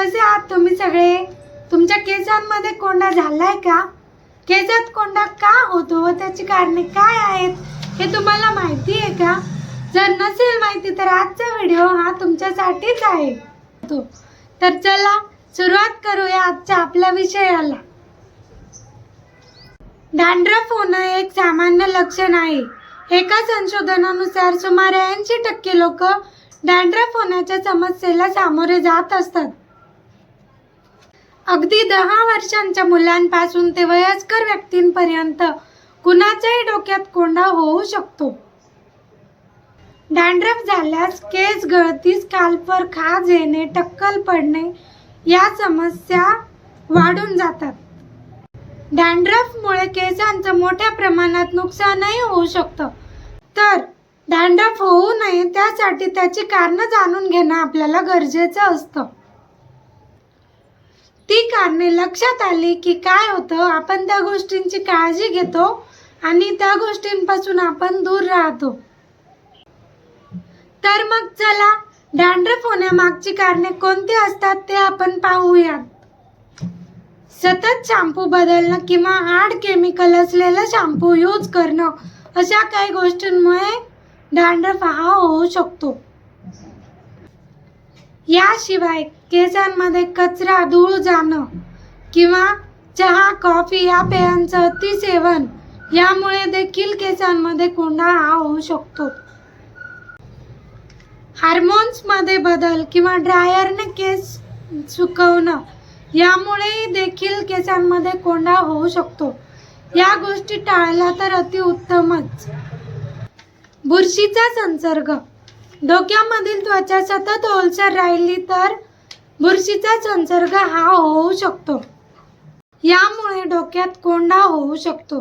कसे आहात तुम्ही सगळे? तुमच्या केसांमध्ये कोंडा झालाय का? केसात कोंडा का होतो व त्याची कारणे काय आहेत हे तुम्हाला माहिती आहे का? जर नसेल माहिती तर आजचा व्हिडिओ हा तुमच्यासाठीच आहे. तो तर चला सुरुवात करूया आजच्या आपल्या विषयाला. डॅन्ड्रफ होणं एक सामान्य लक्षण आहे. एका संशोधनानुसार सुमारे ऐंशी टक्के लोक डॅन्ड्रफ होण्याच्या समस्येला सामोरे जात असतात. अगदी दहा वर्षांच्या मुलांपासून ते वयस्कर व्यक्तींपर्यंत कुणाच्याही डोक्यात कोंडा होऊ शकतो. डॅन्ड्रफ झाल्यास केस गळती स्काल्पवर खाज येणे टक्कल पडणे या समस्या वाढून जातात. डॅन्ड्रफमुळे केसांचं मोठ्या प्रमाणात नुकसानही होऊ शकतं. तर डॅन्ड्रफ होऊ नये त्यासाठी त्याची कारणं जाणून घेणं आपल्याला गरजेचं असतं. ती कारणे लक्षात आली की काय होतं आपण त्या गोष्टींची काळजी घेतो आणि त्या गोष्टींपासून आपण दूर राहतो. तर मग चला डॅन्ड्रफ होण्यामागची कारणे कोणती असतात ते आपण पाहूयात. सतत शॅम्पू बदलणं किंवा हार्ड केमिकल असलेला शॅम्पू यूज करणं अशा काही गोष्टींमुळे डॅन्ड्रफ हा होऊ शकतो. याशिवाय केसांमध्ये कचरा धूळ जाणं किंवा चहा कॉफी या पेयांचं अतिसेवन यामुळे देखील केसांमध्ये कोंडा हा होऊ शकतो. हार्मोन्समध्ये बदल किंवा ड्रायरने केस सुकवणं यामुळेही देखील केसांमध्ये कोंडा होऊ शकतो. या गोष्टी टाळल्या तर अतिउत्तमच. बुरशीचा संसर्ग डोक्यामधील त्वचा सतत ओलसर राहिली तर बुरशीचा संसर्ग हा होऊ शकतो. यामुळे डोक्यात कोंडा होऊ शकतो.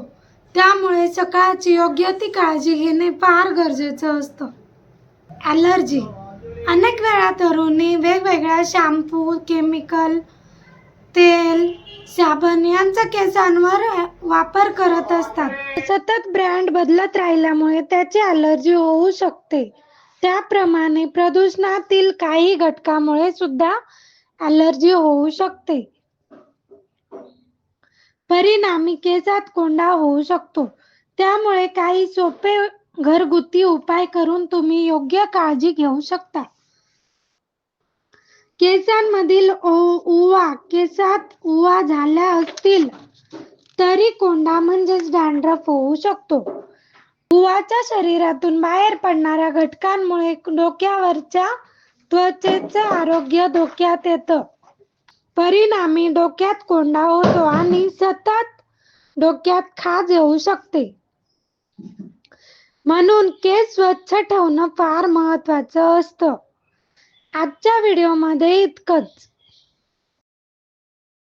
त्यामुळे सकाळची योग्य ती काळजी घेणे फार गरजेचं असतं. ॲलर्जी. अनेक वेळा तरुणी वेगवेगळ्या शॅम्पू केमिकल तेल साबण यांचा केसांवर वापर करत असतात. सतत ब्रँड बदलत राहिल्यामुळे त्याची ॲलर्जी होऊ शकते. त्याप्रमाणे प्रदूषणातील काही घटकामुळे सुद्धा अलर्जी होऊ शकते. परिणामी केसात कोंडा होऊ शकतो. त्यामुळे काही सोपे घरगुती उपाय करून तुम्ही योग्य काळजी घेऊ शकता. केसांमधील उवा केसात उवा झाल्या असतील तरी कोंडा म्हणजेच डॅन्ड्रफ होऊ शकतो. उवाच्या शरीरातून बाहेर पडणाऱ्या घटकांमुळे डोक्यावरच्या त्वचेचं आरोग्य धोक्यात येतं. परिणामी डोक्यात कोंडा होतो आणि सतत डोक्यात खाज येऊ शकते. म्हणून केस स्वच्छ ठेवणं फार महत्वाचं असतं. आजच्या व्हिडिओमध्ये इतकंच.